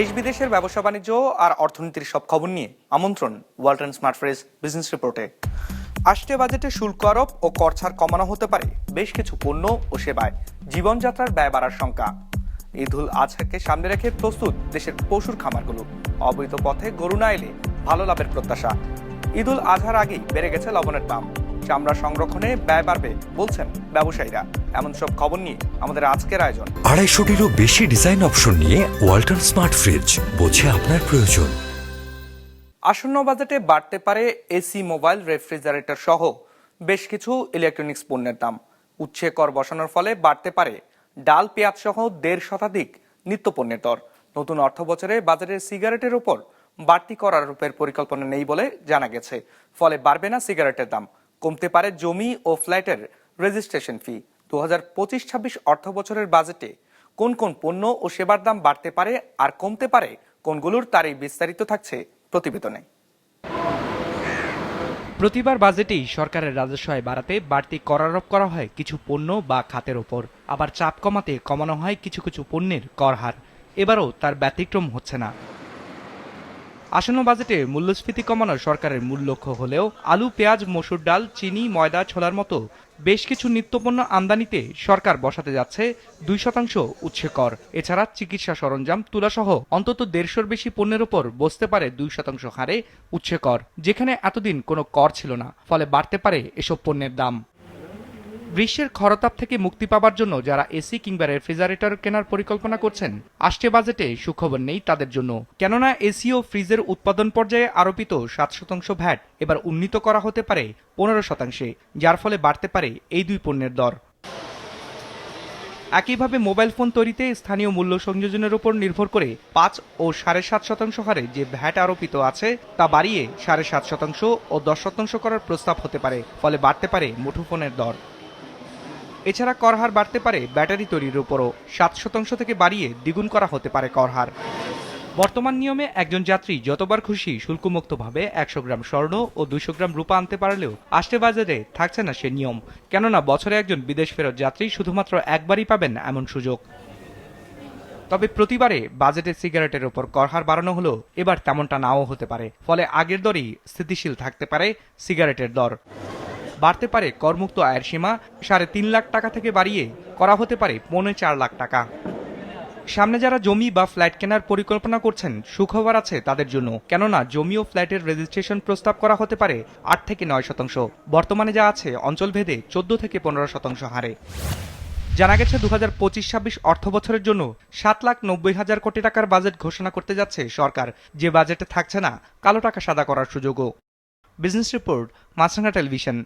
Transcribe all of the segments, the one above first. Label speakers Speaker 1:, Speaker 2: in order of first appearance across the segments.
Speaker 1: দেশ বিদেশের ব্যবসা বাণিজ্য আর অর্থনীতির সব খবর নিয়ে আমন্ত্রণ ওয়ালটন স্মার্ট ফ্রেজ বিজনেস রিপোর্টে। আসছে বাজেটে শুল্ক আরোপ ও কর ছাড় কমানো হতে পারে বেশ কিছু পণ্য ও সেবায় জীবনযাত্রার ব্যয় বাড়ার শঙ্কা। ঈদুল আজহাকে সামনে রেখে প্রস্তুত দেশের পশুর খামারগুলো। অবৈধ পথে গরু না এলে ভালো লাভের প্রত্যাশা। ঈদুল আজহার আগেই বেড়ে গেছে লবণের দাম। চামড়া সংরক্ষণে ব্যয় বাড়বে বলছেন ব্যবসায়ীরা। এমন সব খবর নিয়ে আমাদের আজকের আয়োজন।
Speaker 2: আড়াইশোটিরও বেশি ডিজাইন অপশন নিয়ে ওয়াল্টন স্মার্ট ফ্রিজ বোঝে আপনার প্রয়োজন।
Speaker 1: আসন্ন বাজেটে বাড়তে পারে এসি মোবাইল রেফ্রিজারেটর সহ বেশ কিছু ইলেকট্রনিক্স পণ্যের দাম। উচ্ছে কর বসানোর ফলে বাড়তে পারে ডাল পেঁয়াজ সহ দেড় শতাধিক নিত্য পণ্যের দর। নতুন অর্থ বছরে বাজারের সিগারেটের উপর বাড়তি কর আরোপের পরিকল্পনা নেই বলে জানা গেছে। ফলে বাড়বে না সিগারেটের দাম। কমতে পারে জমি ও ফ্ল্যাটের রেজিস্ট্রেশন ফি। দু হাজার পঁচিশ ছাব্বিশ অর্থ বছরের বাজেটে কোন কোন পণ্য ও সেবার দাম বাড়তে পারে আর কমতে পারে কোনগুলোর তারই বিস্তারিত থাকছে প্রতিবেদনে।
Speaker 3: প্রতিবার বাজেটেই সরকারের রাজস্ব আয় বাড়াতে বাড়তি কর আরোপ করা হয় কিছু পণ্য বা খাতের ওপর। আবার চাপ কমাতে কমানো হয় কিছু কিছু পণ্যের কর হার। এবারও তার ব্যতিক্রম হচ্ছে না। আসন্ন বাজেটে মূল্যস্ফীতি কমানো সরকারের মূল লক্ষ্য হলেও আলু, পেঁয়াজ, মসুর ডাল, চিনি, ময়দা, ছোলার মতো বেশ কিছু নিত্যপণ্য আমদানিতে সরকার বসাতে যাচ্ছে দুই শতাংশ উচ্ছে কর এছাড়া চিকিৎসা সরঞ্জাম, তুলাসহ অন্তত দেড়শোর বেশি পণ্যের ওপর বসতে পারে দুই শতাংশ হারে উচ্ছে কর যেখানে এতদিন কোনো কর ছিল না, ফলে বাড়তে পারে এসব পণ্যের দাম। গ্রীষ্মের খরতাপ থেকে মুক্তি পাবার জন্য যারা এসি কিংবা রেফ্রিজারেটর কেনার পরিকল্পনা করছেন, আসছে বাজেটে সুখবর নেই তাদের জন্য। কেননা এসি ও ফ্রিজের উৎপাদন পর্যায়ে আরোপিত সাত শতাংশ ভ্যাট এবার উন্নীত করা হতে পারে পনেরো শতাংশে, যার ফলে বাড়তে পারে এই দুই পণ্যের দর। একইভাবে মোবাইল ফোন তৈরিতে স্থানীয় মূল্য সংযোজনের উপর নির্ভর করে পাঁচ ও সাড়ে সাত শতাংশ হারে যে ভ্যাট আরোপিত আছে, তা বাড়িয়ে সাড়ে সাত শতাংশ ও দশ শতাংশ করার প্রস্তাব হতে পারে, ফলে বাড়তে পারে মুঠোফোনের দর। এছাড়া কর হার বাড়তে পারে ব্যাটারি তৈরির উপরও। সাত শতাংশ থেকে বাড়িয়ে দ্বিগুণ করা হতে পারে করহার। বর্তমান নিয়মে একজন যাত্রী যতবার খুশি শুল্কমুক্তভাবে একশো গ্রাম স্বর্ণ ও দুশো গ্রাম রূপা আনতে পারলেও আসতে বাজারে থাকছে না সে নিয়ম। কেননা বছরে একজন বিদেশ ফেরত যাত্রী শুধুমাত্র একবারই পাবেন এমন সুযোগ। তবে প্রতিবারে বাজেটে সিগারেটের ওপর করহার বাড়ানো হলেও এবার তেমনটা নাও হতে পারে। ফলে আগের দরই স্থিতিশীল থাকতে পারে সিগারেটের দর। বাড়তে পারে করমুক্ত আয়ের সীমা সাড়ে তিন লাখ টাকা থেকে বাড়িয়ে করা হতে পারে পৌনে চার লাখ টাকা। সামনে যারা জমি বা ফ্ল্যাট কেনার পরিকল্পনা করছেন, সুখবর আছে তাদের জন্য। কেননা, জমি ও ফ্ল্যাটের রেজিস্ট্রেশন প্রস্তাব করা হতে পারে আট থেকে নয় শতাংশ। বর্তমানে যা আছে অঞ্চলভেদে চোদ্দ থেকে পনেরো শতাংশ হারে। জানা গেছে দু হাজার পঁচিশ ছাব্বিশ অর্থ বছরের জন্য সাত লাখ নব্বই হাজার কোটি টাকার বাজেট ঘোষণা করতে যাচ্ছে সরকার। যে বাজেটে থাকছে না, কালো টাকা সাদা করার সুযোগও। Business report, Maasranga television.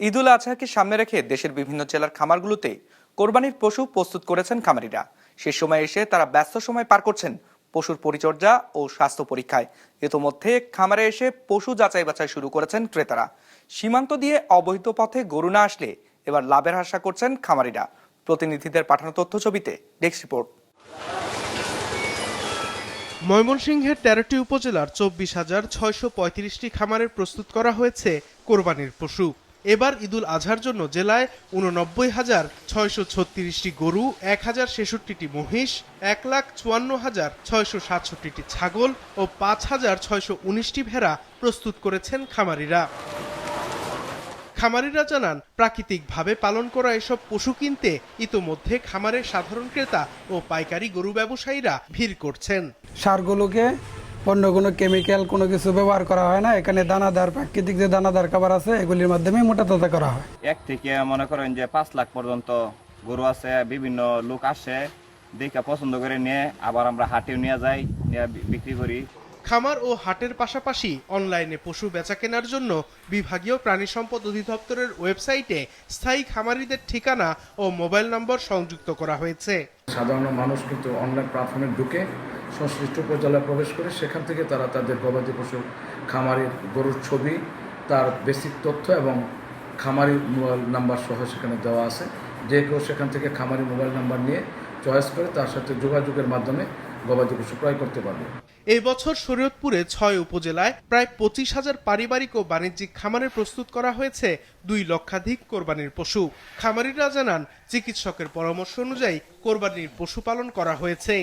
Speaker 1: ঈদুল আজহাকে সামনে রেখে দেশের বিভিন্ন জেলার খামারগুলোতে কোরবানির পশু প্রস্তুত করেছেন খামারিরা। সে সময় এসে তারা ব্যস্ত সময় পার করছেন পশুর পরিচর্যা ও স্বাস্থ্য পরীক্ষায়। ইতোমধ্যে খামারে এসে পশু যাচাই বাছাই শুরু করেছেন ক্রেতারা। সীমান্ত দিয়ে অবৈধ পথে গরু না আসলে এবার লাভের আশা করছেন খামারিরা। প্রতিনিধিদের পাঠানো তথ্য ছবিতে ডেস্ক রিপোর্ট।
Speaker 4: ময়মনসিংহের তেরোটি উপজেলার চব্বিশ হাজার ছয়শো পঁয়ত্রিশটি খামারের প্রস্তুত করা হয়েছে কোরবানির পশু। এবার ঈদুল আজহার জন্য জেলায় উননব্বই হাজার ছয়শো ছত্রিশটি গরু, এক হাজার ছেষট্টিটি মহিষ, এক লাখ চুয়ান্ন হাজার ছয়শো সাতষট্টিটি ছাগল ও পাঁচ হাজার ছয়শো উনিশটি ভেড়া প্রস্তুত করেছেন খামারিরা। খামারিরা জানান, প্রাকৃতিকভাবে পালন করা এসব পশু কিনতে ইতোমধ্যে খামারের সাধারণ ক্রেতা ও পাইকারি গরু ব্যবসায়ীরা ভিড় করছেন।
Speaker 5: সারগুলোকে অন্য কোনো কেমিক্যাল কোনো কিছু ব্যবহার করা হয় না। এখানে দানাদার প্রাকৃতিক যে দানাদার খাবার আছে এগুলির মাধ্যমে মোটা তাজা করা হয়।
Speaker 6: এক থেকে মনে করেন যে পাঁচ লাখ পর্যন্ত গরু আছে বিভিন্ন লোক আসে দেখে পছন্দ করে নিয়ে আবার আমরা হাটেও নিয়ে যাই নিয়ে বিক্রি করি।
Speaker 4: খামার ও হাটের পাশাপাশি অনলাইনে পশু বেচা কেনার জন্য বিভাগীয় প্রাণী সম্পদ অধিদপ্তরের ওয়েবসাইটে স্থায়ী খামারিদের ঠিকানা ও মোবাইল নম্বর সংযুক্ত করা হয়েছে।
Speaker 7: সাধারণ মানুষ কিন্তু অনলাইন প্ল্যাটফর্মে ঢুকে সংশ্লিষ্ট উপজেলায় প্রবেশ করে সেখান থেকে তারা তাদের গবাদি পশু, খামারের গরুর ছবি, তার বেসিক তথ্য এবং খামারি মোবাইল নাম্বার সহ সেখানে দেওয়া আছে। যে কেউ সেখান থেকে খামারি মোবাইল নাম্বার নিয়ে চয়েস করে তার সাথে যোগাযোগের মাধ্যমে গবাদি পশু ক্রয় করতে পারবে।
Speaker 4: এই বছর শরীয়তপুরে ছয় উপজেলায় প্রায় পঁচিশ হাজার পারিবারিক ও বাণিজ্যিক খামারে প্রস্তুত করা হয়েছে দুই লক্ষাধিক কোরবানির পশু। খামারিরা জানান, চিকিৎসকের পরামর্শ অনুযায়ী কোরবানির পশু পালন করা হয়েছে।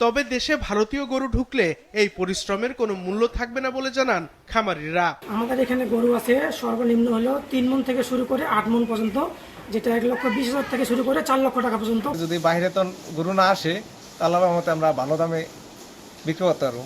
Speaker 4: তবে দেশে ভারতীয় গরু ঢুকলে এই পরিশ্রমের কোনো মূল্য থাকবে না বলে জানান খামারিরা।
Speaker 8: আমাদের এখানে গরু আছে সর্বনিম্ন হলো তিন মন থেকে শুরু করে আট মন পর্যন্ত যেটা এক লক্ষ বিশ হাজার থেকে শুরু করে চার লক্ষ টাকা পর্যন্ত।
Speaker 9: যদি বাইরে তো গরু না আসে তাহলে মতে আমরা ভালো দামে বিক্রি করতে পারব।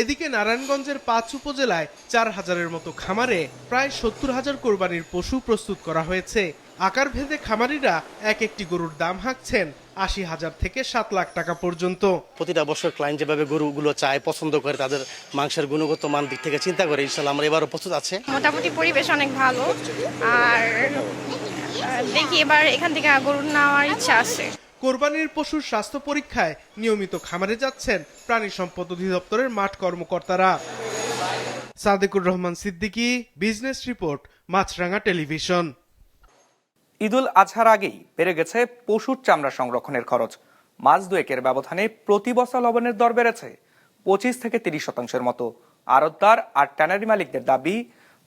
Speaker 4: এদিকে নারায়ণগঞ্জের পাঁচ উপজেলায় চার হাজারের মতো খামারে প্রায় সত্তর হাজার কোরবানির পশু প্রস্তুত করা হয়েছে। আকার ভেদে খামারিরা এক একটি গরুর দাম হাঁকছেন। আশি হাজার থেকে সাত লাখ টাকা পর্যন্ত।
Speaker 10: প্রতিটা বছর ক্লায়েন্ট যেভাবে গরুগুলো চায় পছন্দ করে তাদের মাংসের গুণগত মান দিক থেকে চিন্তা করে ইনশাল্লাহ আমরা এবারও প্রস্তুত আছে।
Speaker 11: মোটামুটি পরিবেশ অনেক ভালো আর দেখি এবার এখান থেকে গরু নেওয়ার ইচ্ছা আছে।
Speaker 4: কোরবানির পশুর স্বাস্থ্য পরীক্ষায় নিয়মিত খামারে যাচ্ছেন প্রাণী সম্পদ অধিদপ্তরের মাঠ কর্মকর্তারা। Sadequr Rahman Siddiqui business report Maasranga television.
Speaker 3: Eidul আজহার আগেই বেড়ে গেছে পশুর চামড়া সংরক্ষণের খরচ। মাস দুয়েকের ব্যবধানে প্রতি বছর লবণের দর বেড়েছে পঁচিশ থেকে তিরিশ শতাংশের মতো। আড়তদার আর ট্যানারি মালিকদের দাবি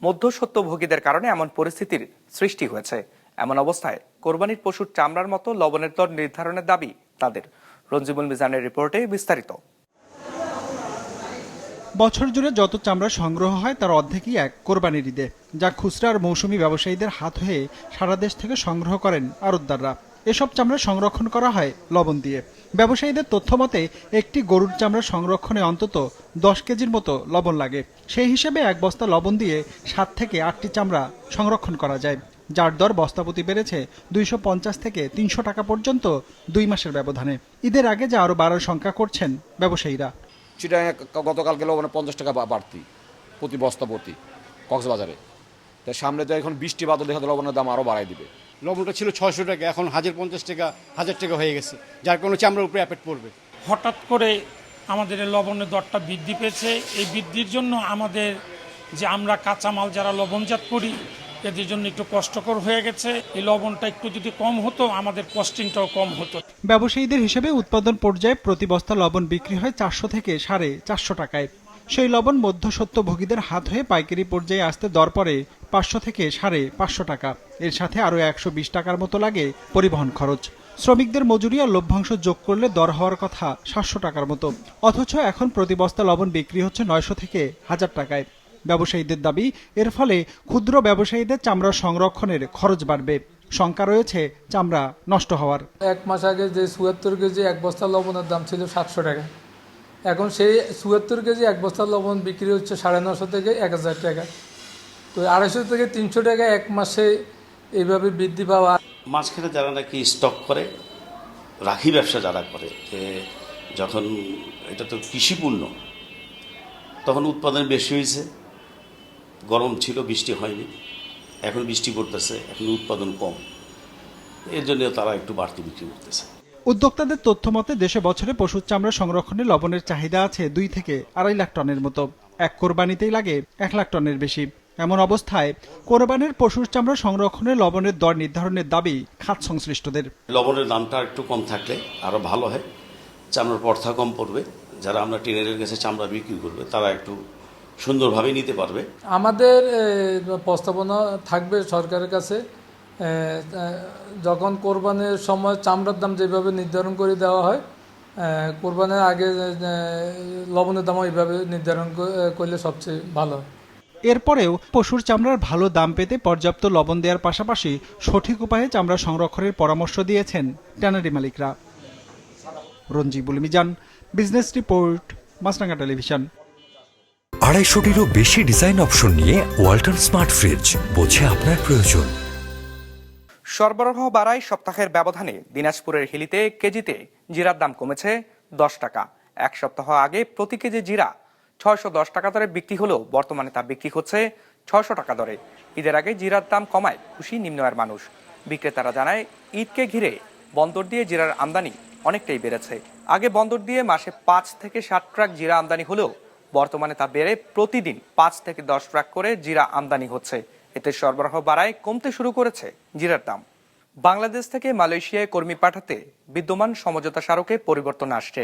Speaker 3: মধ্যসত্যভোগীদের কারণে এমন পরিস্থিতির সৃষ্টি হয়েছে। এমন অবস্থায় কোরবানির পশুর চামড়ার মতো লবণের দর নির্ধারণের দাবি তাদের। রঞ্জিবুল মিজানের রিপোর্টে বিস্তারিত।
Speaker 12: বছর জুড়ে যত চামড়া সংগ্রহ হয়, তার অর্ধেকই এক কোরবানির ঈদে, যা খুচরা আর মৌসুমি ব্যবসায়ীদের হাত হয়ে সারা দেশ থেকে সংগ্রহ করেন আড়তদাররা এসব চামড়া সংরক্ষণ করা হয় লবণ দিয়ে। ব্যবসায়ীদের তথ্য মতে, একটি গরুর চামড়া সংরক্ষণে অন্তত দশ কেজির মতো লবণ লাগে। সেই হিসেবে এক বস্তা লবণ দিয়ে সাত থেকে আটটি চামড়া সংরক্ষণ করা যায়, যার দর বস্তাপতি বেড়েছে দুইশো পঞ্চাশ থেকে তিনশো টাকা পর্যন্ত দুই মাসের ব্যবধানে। ঈদের আগে যা আরও বাড়ার শঙ্কা করছেন ব্যবসায়ীরা।
Speaker 13: চিটাগাং গতকালকে লবণে পঞ্চাশ টাকা বা- বাড়তি প্রতি বস্তা প্রতি কক্সবাজারে। তাই সামনে তো এখন বৃষ্টি বাদল দেখা লবণের দাম আরও বাড়াই দিবে।
Speaker 10: লবণটা ছিল ছয়শো টাকা এখন হাজার পঞ্চাশ টাকা হাজার টাকা হয়ে গেছে যার কোনো চামড়ার উপরে অ্যাপেট পড়বে।
Speaker 14: হঠাৎ করে আমাদের লবণের দরটা বৃদ্ধি পেয়েছে। এই বৃদ্ধির জন্য আমাদের যে আমরা কাঁচামাল যারা লবণজাত করি এদের জন্য একটু কষ্টকর হয়ে গেছে, এই লবণটা একটু যদি কম হতো, আমাদের কস্টিংটাও কম হতো।
Speaker 12: ব্যবসায়ীদের হিসেবে উৎপাদন পর্যায়ে প্রতি বস্তা লবণ বিক্রি হয় চারশো থেকে সাড়ে চারশো টাকায়। সেই লবণ মধ্যসত্যভোগীদের হাত হয়ে পাইকারি পর্যায়ে আসতে দর পড়ে পাঁচশো থেকে সাড়ে পাঁচশো টাকা। এর সাথে আরও একশো বিশ টাকার মতো লাগে পরিবহন খরচ। শ্রমিকদের মজুরি আর লভ্যাংশ যোগ করলে দর হওয়ার কথা সাতশো টাকার মতো। অথচ এখন প্রতি বস্তা লবণ বিক্রি হচ্ছে নয়শো থেকে হাজার টাকায়। ব্যবসায়ীদের দাবি এর ফলে ক্ষুদ্র ব্যবসায়ীদের চামড়া সংরক্ষণের খরচ বাড়বে। শঙ্কা রয়েছে চামড়া নষ্ট হওয়ার।
Speaker 15: এক মাস আগে যে চুয়াত্তর কেজি এক বস্তা লবণের দাম ছিল সাতশো টাকা। এখন সেই চুয়াত্তর কেজি এক বস্তা লবণ বিক্রি হচ্ছে সাড়ে নশো থেকে এক হাজার টাকা। তো আড়াইশো থেকে তিনশো টাকা এক মাসে এইভাবে বৃদ্ধি পাওয়া।
Speaker 10: মাঝখানে যারা নাকি স্টক করে রাখি ব্যবসা যারা করে যে যখন এটা তো কৃষিপূর্ণ তখন উৎপাদন বেশি হয়েছে। গরম ছিল বৃষ্টি হয়নি। এখন বৃষ্টি পড়তেছে এখন উৎপাদন কম। এর জন্য তারা একটু বাড়তি বিক্রি করতেছে।
Speaker 12: উদ্যোক্তাদের তথ্য মতে দেশে বছরে পশুর চামড়া সংরক্ষণে লবণের চাহিদা আছে দুই থেকে আড়াই লাখ টনের মতো। এক কোরবানিতেই লাগে এক লাখ টনের বেশি। এমন অবস্থায় কোরবানির পশুর চামড়া সংরক্ষণে লবণের দর নির্ধারণের দাবি খাত সংশ্লিষ্টদের
Speaker 10: লবণের দামটা একটু কম থাকলে আরও ভালো হয়। চামড়ার পর্থা কম পড়বে। যারা আমরা টেনের কাছে চামড়া বিক্রি করবে তারা একটু সুন্দরভাবে নিতে পারবে।
Speaker 15: আমাদের প্রস্তাবনা থাকবে সরকারের কাছে। যখন কোরবানের সময় চামড়ার দাম যেভাবে নির্ধারণ করে দেওয়া হয় কোরবানের আগে লবণের দামও এইভাবে নির্ধারণ করলে সবচেয়ে ভালো হয়।
Speaker 12: এরপরেও পশুর চামড়ার ভালো দাম পেতে পর্যাপ্ত লবণ দেওয়ার পাশাপাশি সঠিক উপায়ে চামড়া সংরক্ষণের পরামর্শ দিয়েছেন ট্যানারি মালিকরা। Ranjibul Mizan business report Maasranga television.
Speaker 2: আড়াইশোটিরও বেশি ডিজাইন অপশন নিয়ে ওয়াল্টন স্মার্ট ফ্রিজ বোঝে আপনার প্রয়োজন।
Speaker 3: সরবরাহ বাড়ায় সপ্তাহের ব্যবধানে দিনাজপুরের হিলিতে কেজিতে জিরার দাম কমেছে দশ টাকা। এক সপ্তাহ আগে প্রতি কেজি জিরা ছয়শো দশ টাকা দরে বিক্রি হলেও বর্তমানে তা বিক্রি হচ্ছে ছয়শো টাকা দরে। ঈদের আগে জিরার দাম কমায় খুশি নিম্ন আয়ের মানুষ। বিক্রেতারা জানায়, ঈদকে ঘিরে বন্দর দিয়ে জিরার আমদানি অনেকটাই বেড়েছে। আগে বন্দর দিয়ে মাসে পাঁচ থেকে ষাট ট্রাক জিরা আমদানি হলেও বর্তমানে তা বেড়ে প্রতিদিন পাঁচ থেকে দশ ট্রাক করে জিরা আমদানি হচ্ছে। এতে সরবরাহ বাড়ায়, কমতে শুরু করেছে জিরার দাম। বাংলাদেশ থেকে মালয়েশিয়ায় কর্মী পাঠাতে বিদ্যমান সমঝোতা স্মারকে পরিবর্তন আসছে।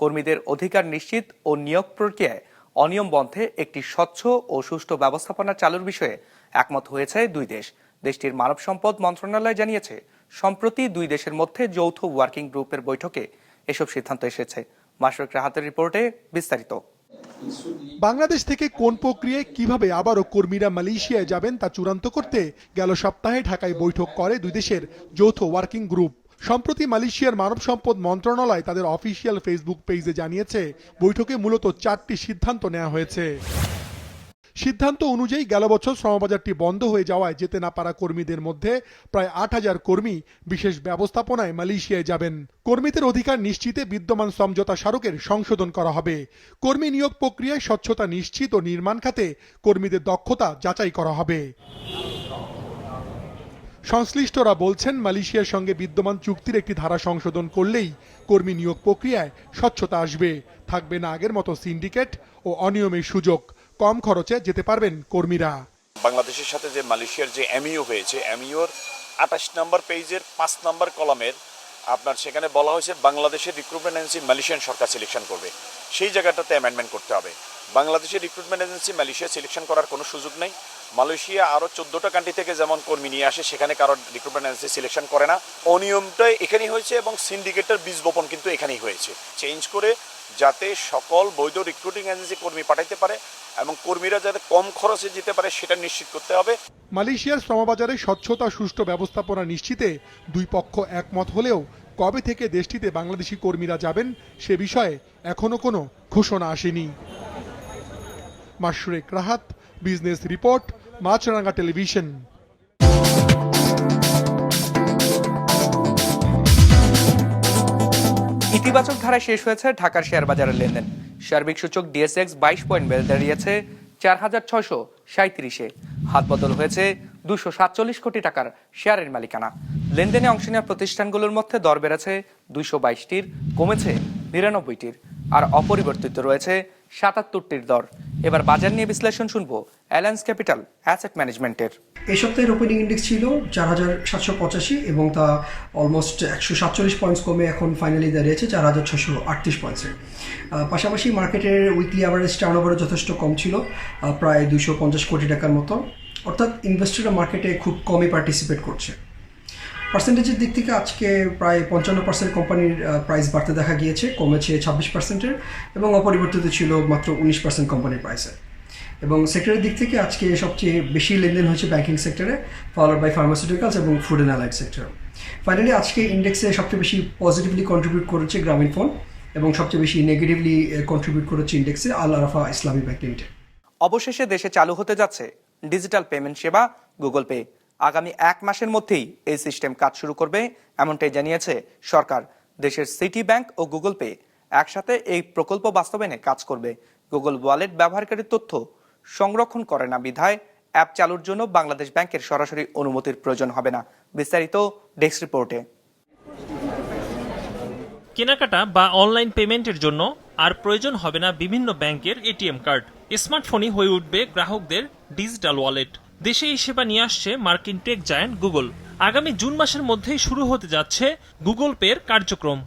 Speaker 3: কর্মীদের অধিকার নিশ্চিত ও নিয়োগ প্রক্রিয়ায় অনিয়ম বন্ধে একটি স্বচ্ছ ও সুষ্ঠু ব্যবস্থাপনা চালুর বিষয়ে একমত হয়েছে দুই দেশ। দেশটির মানব সম্পদ মন্ত্রণালয় জানিয়েছে, সম্প্রতি দুই দেশের মধ্যে যৌথ ওয়ার্কিং গ্রুপের বৈঠকে এসব সিদ্ধান্ত এসেছে। মাসরুক রাহাতের রিপোর্টে বিস্তারিত।
Speaker 16: বাংলাদেশ থেকে কোন প্রক্রিয়ায় কীভাবে আবারও কর্মীরা মালয়েশিয়ায় যাবেন তা চূড়ান্ত করতে গেল সপ্তাহে ঢাকায় বৈঠক করে দুই দেশের যৌথ ওয়ার্কিং গ্রুপ সম্প্রতি মালয়েশিয়ার মানব সম্পদ মন্ত্রণালয় তাদের অফিসিয়াল ফেসবুক পেজে জানিয়েছে, বৈঠকে মূলত চারটি সিদ্ধান্ত নেওয়া হয়েছে। সিদ্ধান্ত অনুযায়ী গেল বছর শ্রমবাজারটি বন্ধ হয়ে যাওয়ায় যেতে না পারা কর্মীদের মধ্যে প্রায় আট হাজার কর্মী বিশেষ ব্যবস্থাপনায় মালয়েশিয়ায় যাবেন। কর্মীদের অধিকার নিশ্চিতে বিদ্যমান সমঝোতা স্মারকের সংশোধন করা হবে। কর্মী নিয়োগ প্রক্রিয়ায় স্বচ্ছতা নিশ্চিত ও নির্মাণ খাতে কর্মীদের দক্ষতা যাচাই করা হবে। সংশ্লিষ্টরা বলছেন, মালয়েশিয়ার সঙ্গে বিদ্যমান চুক্তির একটি ধারা সংশোধন করলেই কর্মী নিয়োগ প্রক্রিয়ায় স্বচ্ছতা আসবে। থাকবে না আগের মতো সিন্ডিকেট ও অনিয়মের সুযোগ। কম খরচে যেতে পারবেন কর্মীরা।
Speaker 17: বাংলাদেশের সাথে যে মালয়েশিয়ার যে এমইউ হয়েছে এমইউর আঠাশ নম্বর পেজের পাঁচ নম্বর কলামের আপনার সেখানে বলা হয়েছে বাংলাদেশের রিক্রুটমেন্ট এজেন্সি মালয়েশিয়ান সরকার সিলেকশন করবে। সেই জায়গাটাতে অ্যামেন্ডমেন্ট করতে হবে। বাংলাদেশের রিক্রুটমেন্ট এজেন্সি মালয়েশিয়া সিলেকশন করার কোনো সুযোগ নেই। মালয়েশিয়া আরও চোদ্দোটা কান্ট্রি থেকে যেমন কর্মী নিয়ে আসে, সেখানে কারও রিক্রুটমেন্ট এজেন্সি সিলেকশন করে না। অনিয়মটাই এখানেই হয়েছে এবং সিন্ডিকেটের বীজ বপন কিন্তু এখানেই হয়েছে। চেঞ্জ করে যাতে সকল বৈধ রিক্রুটিং এজেন্সি কর্মী পাঠাইতে পারে এবং কর্মীরা যাতে কম খরচে যেতে পারে, সেটা নিশ্চিত করতে হবে।
Speaker 16: মালয়েশিয়ার শ্রমবাজারে স্বচ্ছতা সুষ্ঠু ব্যবস্থাপনা নিশ্চিতে দুই পক্ষ একমত হলেও কবে থেকে দেশটিতে বাংলাদেশি কর্মীরা যাবেন, সে বিষয়ে এখনও কোনো ঘোষণা আসেনি। Mashrek Rahat, business report Maasranga television
Speaker 3: ইতিবাচক ধারায় শেষ হয়েছে ঢাকার শেয়ার বাজারের লেনদেন। সার্বিক সূচক ডিএসএক্স বাইশ পয়েন্ট বেড়ে দাঁড়িয়েছে চার হাজার ছয়শো সাঁত্রিশে হাত বদল হয়েছে দুশো সাতচল্লিশ কোটি টাকার শেয়ারের মালিকানা। লেনদেনে অংশ নেওয়া প্রতিষ্ঠানগুলোর মধ্যে দর বেড়েছে দুইশো বাইশটির, কমেছে নিরানব্বইটির। আর অপরিবর্তিত রয়েছে সাতাত্তরটির দর। এবার বাজার নিয়ে বিশ্লেষণ শুনব অ্যালায়েন্স ক্যাপিটাল অ্যাসেট ম্যানেজমেন্টের।
Speaker 18: এই সপ্তাহের ওপেনিং ইন্ডেক্স ছিল চার হাজার সাতশো পঁচাশি এবং তা অলমোস্ট একশো সাতচল্লিশ পয়েন্টস কমে এখন ফাইনালি দাঁড়িয়েছে চার হাজার ছশো আটত্রিশ পয়েন্টসে পাশাপাশি মার্কেটের উইকলি অ্যাভারেজ টার্নওভারও যথেষ্ট কম ছিল প্রায় দুশো পঞ্চাশ কোটি টাকার মতো। অর্থাৎ ইনভেস্টররা মার্কেটে খুব কমই পার্টিসিপেট করছে। পার্সেন্টেজের দিক থেকে আজকে প্রায় পঞ্চান্ন পার্সেন্ট কোম্পানির প্রাইস বাড়তে দেখা গিয়েছে, কমেছে ছাব্বিশ পার্সেন্টের এবং অপরিবর্তিত ছিল মাত্র উনিশ পার্সেন্ট কোম্পানির প্রাইসে এবং সেক্টরের দিক থেকে আজকে সবচেয়ে বেশি লেনদেন হয়েছে ব্যাংকিং সেক্টরে ফলোড বাই ফার্মাসিউটিক্যালস এবং food and allied sector finally আজকে ইন্ডেক্সে সবচেয়ে বেশি পজিটিভলি কন্ট্রিবিউট করেছে গ্রামীণ ফোন এবং সবচেয়ে বেশি নেগেটিভলি কন্ট্রিবিউট করেছে ইন্ডেক্সে আল আরাফা ইসলামী ব্যাংক লিমিটেড
Speaker 3: অবশেষে দেশে চালু হতে যাচ্ছে ডিজিটাল পেমেন্ট সেবা গুগল পে আগামী এক মাসের মধ্যেই এই সিস্টেম কাজ শুরু করবে, এমনটাই জানিয়েছে সরকার। দেশের সিটি ব্যাংক ও গুগল পে একসাথে এই প্রকল্প বাস্তবায়নে কাজ করবে। গুগল ওয়ালেট ব্যবহারকারীর তথ্য সংরক্ষণ করে না বিধায় অ্যাপ চালুর জন্য বাংলাদেশ ব্যাংকের সরাসরি অনুমতির প্রয়োজন হবে না। বিস্তারিত ডেস্ক রিপোর্টে।
Speaker 19: কেনাকাটা বা অনলাইন পেমেন্টের জন্য আর প্রয়োজন হবে না বিভিন্ন ব্যাংকের এটিএম কার্ড। স্মার্টফোনই হয়ে উঠবে গ্রাহকদের ডিজিটাল ওয়ালেট। দেশে এই সেবা নিয়ে আসছে মার্কিন টেক জায়ান্ট গুগল। আগামী জুন মাসের মধ্যেই শুরু হতে যাচ্ছে গুগল পের কার্যক্রম।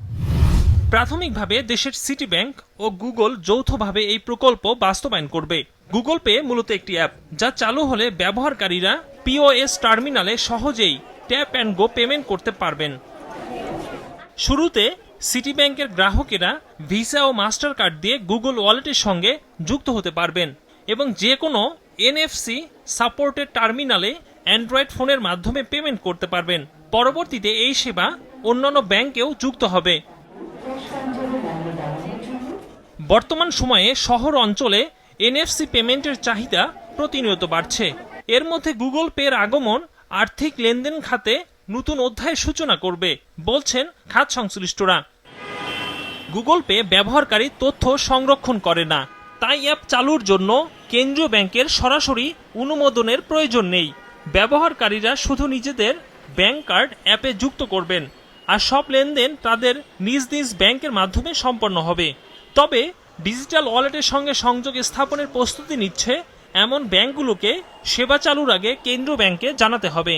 Speaker 19: প্রাথমিকভাবে দেশের সিটি ব্যাংক ও গুগল যৌথভাবে এই প্রকল্প বাস্তবায়ন করবে। গুগল পে মূলত একটি অ্যাপ, যা চালু হলে ব্যবহারকারীরা পিওএস টার্মিনালে সহজেই ট্যাপ অ্যান্ড গো পেমেন্ট করতে পারবেন। শুরুতে সিটি ব্যাংকের গ্রাহকেরা ভিসা ও মাস্টার কার্ড দিয়ে গুগল ওয়ালেটের সঙ্গে যুক্ত হতে পারবেন এবং যে কোনো এনএফসি সাপোর্টেড টার্মিনালে অ্যান্ড্রয়েড ফোনের মাধ্যমে পেমেন্ট করতে পারবেন। পরবর্তীতে এই সেবা অন্যান্য ব্যাংকেও যুক্ত হবে। বর্তমান সময়ে শহর অঞ্চলে এনএফসি পেমেন্টের চাহিদা প্রতিনিয়ত বাড়ছে। এর মধ্যে গুগল পের আগমন, আর্থিক লেনদেন খাতে নতুন অধ্যায়ের সূচনা করবে, বলছেন খাত সংশ্লিষ্টরা। গুগল পে ব্যবহারকারী তথ্য সংরক্ষণ করে না। তাই অ্যাপ চালুর জন্য কেন্দ্রীয় ব্যাংকের সরাসরি অনুমোদনের প্রয়োজন নেই। ব্যবহারকারীরা শুধু নিজেদের ব্যাংক কার্ড অ্যাপে যুক্ত করবেন আর সব লেনদেন তাদের নিজ নিজ ব্যাংকের মাধ্যমে সম্পন্ন হবে। তবে ডিজিটাল ওয়ালেটের সঙ্গে সংযোগ স্থাপনের প্রস্তুতি নিচ্ছে এমন ব্যাংকগুলোকে সেবা চালুর আগে কেন্দ্রীয় ব্যাংকে জানাতে হবে।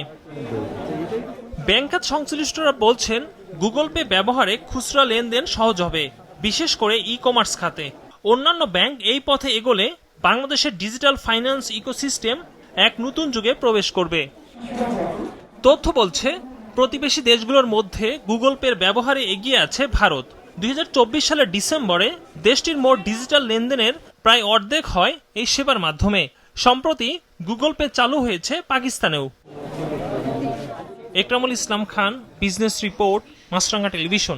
Speaker 19: ব্যাংক খাত সংশ্লিষ্টরা বলছেন, গুগল পে ব্যবহারে খুচরা লেনদেন সহজ হবে, বিশেষ করে ই কমার্স খাতে। অন্যান্য ব্যাংক এই পথে এগোলে বাংলাদেশের ডিজিটাল ফাইন্যান্স ইকোসিস্টেম এক নতুন যুগে প্রবেশ করবে। তথ্য বলছে, প্রতিবেশী দেশগুলোর মধ্যে গুগল পের ব্যবহারে এগিয়ে আছে ভারত। দুই হাজার চব্বিশ সালের ডিসেম্বরে দেশটির মোট ডিজিটাল লেনদেনের প্রায় অর্ধেক হয় এই সেবার মাধ্যমে। সম্প্রতি গুগল পে চালু হয়েছে পাকিস্তানেও। Ekramul Islam Khan, business report, Maasranga television.